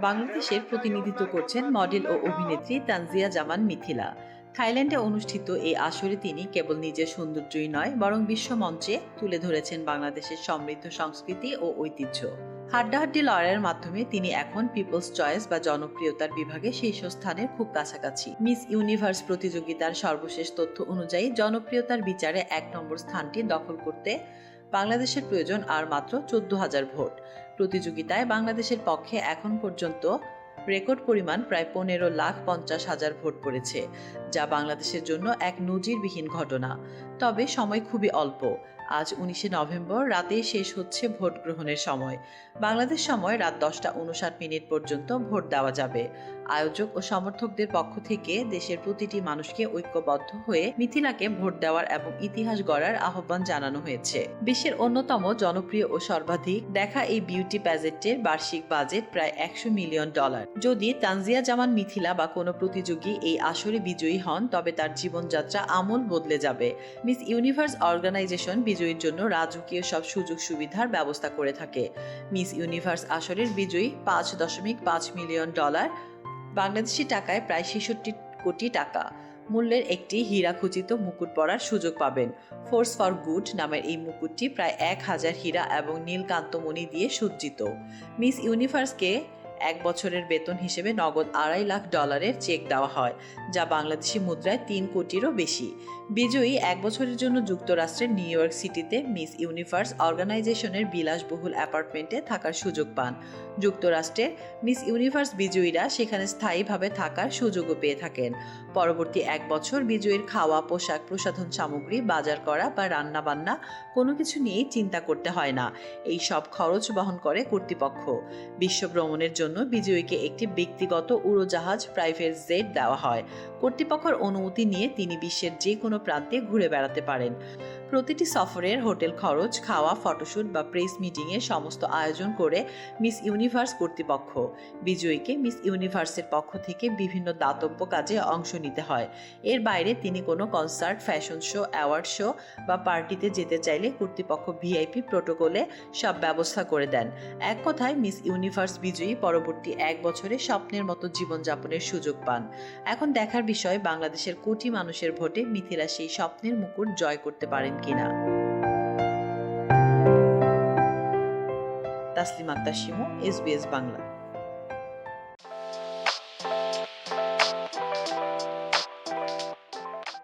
বাংলাদেশের প্রতিনিধিত্ব করছেন মডেল ও অভিনেত্রী তানজিয়া জামান মিথিলা। থাইল্যান্ডে অনুষ্ঠিত এই আসরে তিনি কেবল নিজের সৌন্দর্যই নয়, বরং বিশ্বমঞ্চে তুলে ধরেছেন বাংলাদেশের সমৃদ্ধ সংস্কৃতি ও ঐতিহ্য। হাড্ডাহাড্ডি লড়াইয়ের মাধ্যমে তিনি এখন পিপলস চয়েস বা জনপ্রিয়তার বিভাগে শীর্ষস্থানের খুব কাছাকাছি। মিস ইউনিভার্স প্রতিযোগিতার সর্বশেষ তথ্য অনুযায়ী জনপ্রিয়তার বিচারে এক নম্বর স্থানটি দখল করতে বাংলাদেশের প্রয়োজন আর মাত্র চোদ্দ হাজার ভোট। প্রতিযোগিতায় বাংলাদেশের পক্ষে এখন পর্যন্ত রেকর্ড পরিমাণ প্রায় পনেরো লাখ পঞ্চাশ হাজার ভোট পড়েছে, যা বাংলাদেশের জন্য এক নজিরবিহীন ঘটনা। তবে সময় খুবই অল্প। আজ উনিশে নভেম্বর রাতে শেষ হচ্ছে ভোট গ্রহণের সময়। বাংলাদেশ সময় রাত দশটা উনষাট মিনিট পর্যন্ত ভোট দেওয়া যাবে। আয়োজক ও সমর্থকদের পক্ষ থেকে দেশের প্রতিটি মানুষকে ঐক্যবদ্ধ হয়ে মিথিলাকে ভোট দেওয়ার এবং ইতিহাস গড়ার আহ্বান জানানো হয়েছে। বিশ্বের অন্যতম জনপ্রিয় ও সর্বাধিক দেখা এই বিউটি প্যাজেটের বার্ষিক বাজেট প্রায় একশো মিলিয়ন ডলার। যদি তানজিয়া জামান মিথিলা বা কোনো প্রতিযোগী এই আসরে বিজয়ী হন, তবে তার জীবনযাত্রা আমূল বদলে যাবে। মিস ইউনিভার্স অর্গানাইজেশন বিজয়ীর জন্য রাজকীয় সব সুযোগ সুবিধার ব্যবস্থা করে থাকে। মিস ইউনিভার্স আসরের বিজয়ী পাঁচ দশমিক পাঁচ মিলিয়ন ডলার, বাংলাদেশি টাকায় প্রায় ছেষট্টি কোটি টাকা। মূল্যের একটি হীরাখচিত মুকুট পরার সুযোগ পাবেন। ফোর্স ফর গুড নামের এই মুকুটটি প্রায় এক হাজার হীরা এবং নীলকান্তমণি দিয়ে সজ্জিত। মিস ইউনিভার্সকে এক বছরের বেতন হিসেবে নগদ আড়াই লাখ ডলারের চেক দেওয়া হয়, যা বাংলাদেশি মুদ্রায় তিন কোটিরও বেশি। বিজয়ী এক বছরের জন্য যুক্তরাষ্ট্রের নিউ ইয়র্ক সিটিতে মিস ইউনিভার্স অর্গানাইজেশনের বিলাসবহুল অ্যাপার্টমেন্টে থাকার সুযোগ পান। যুক্তরাষ্ট্রের মিস ইউনিভার্স বিজয়ীরা সেখানে স্থায়ীভাবে থাকার সুযোগও পেয়ে থাকেন। পরবর্তী এক বছর বিজয়ীর খাওয়া, পোশাক, প্রসাধন সামগ্রী, বাজার করা বা রান্না বান্না কোনো কিছু নিয়েই চিন্তা করতে হয় না। এই সব খরচ বহন করে কর্তৃপক্ষ। বিশ্ব ভ্রমণের জন্য বিজয়ীকে একটি ব্যক্তিগত উড়োজাহাজ প্রাইভেট জেট দেওয়া হয়। কর্তৃপক্ষের অনুমতি নিয়ে তিনি বিশ্বের যে কোনো প্রান্তে ঘুরে বেড়াতে পারেন। প্রতিটি সফরের হোটেল খরচ, খাওয়া ফটোশ্যুট বা প্রেস মিটিংয়ের সমস্ত আয়োজন করে মিস ইউনিভার্স কর্তৃপক্ষ। বিজয়ীকে মিস ইউনিভার্সের পক্ষ থেকে বিভিন্ন দাতব্য কাজে অংশ নিতে হয়। এর বাইরে তিনি কোনো concert, fashion show, award show বা পার্টিতে যেতে চাইলে কর্তৃপক্ষ ভিআইপি প্রোটোকলে সব ব্যবস্থা করে দেন। এক কথায়, মিস ইউনিভার্স বিজয়ী পরবর্তী এক বছরে স্বপ্নের মতো জীবনযাপনের সুযোগ পান। এখন দেখার বিষয়, বাংলাদেশের কোটি মানুষের ভোটে মিথিলা সেই স্বপ্নের মুকুট জয় করতে পারেন কিনা। তাসলিম আক্তার শিমু এসবিএস বাংলা।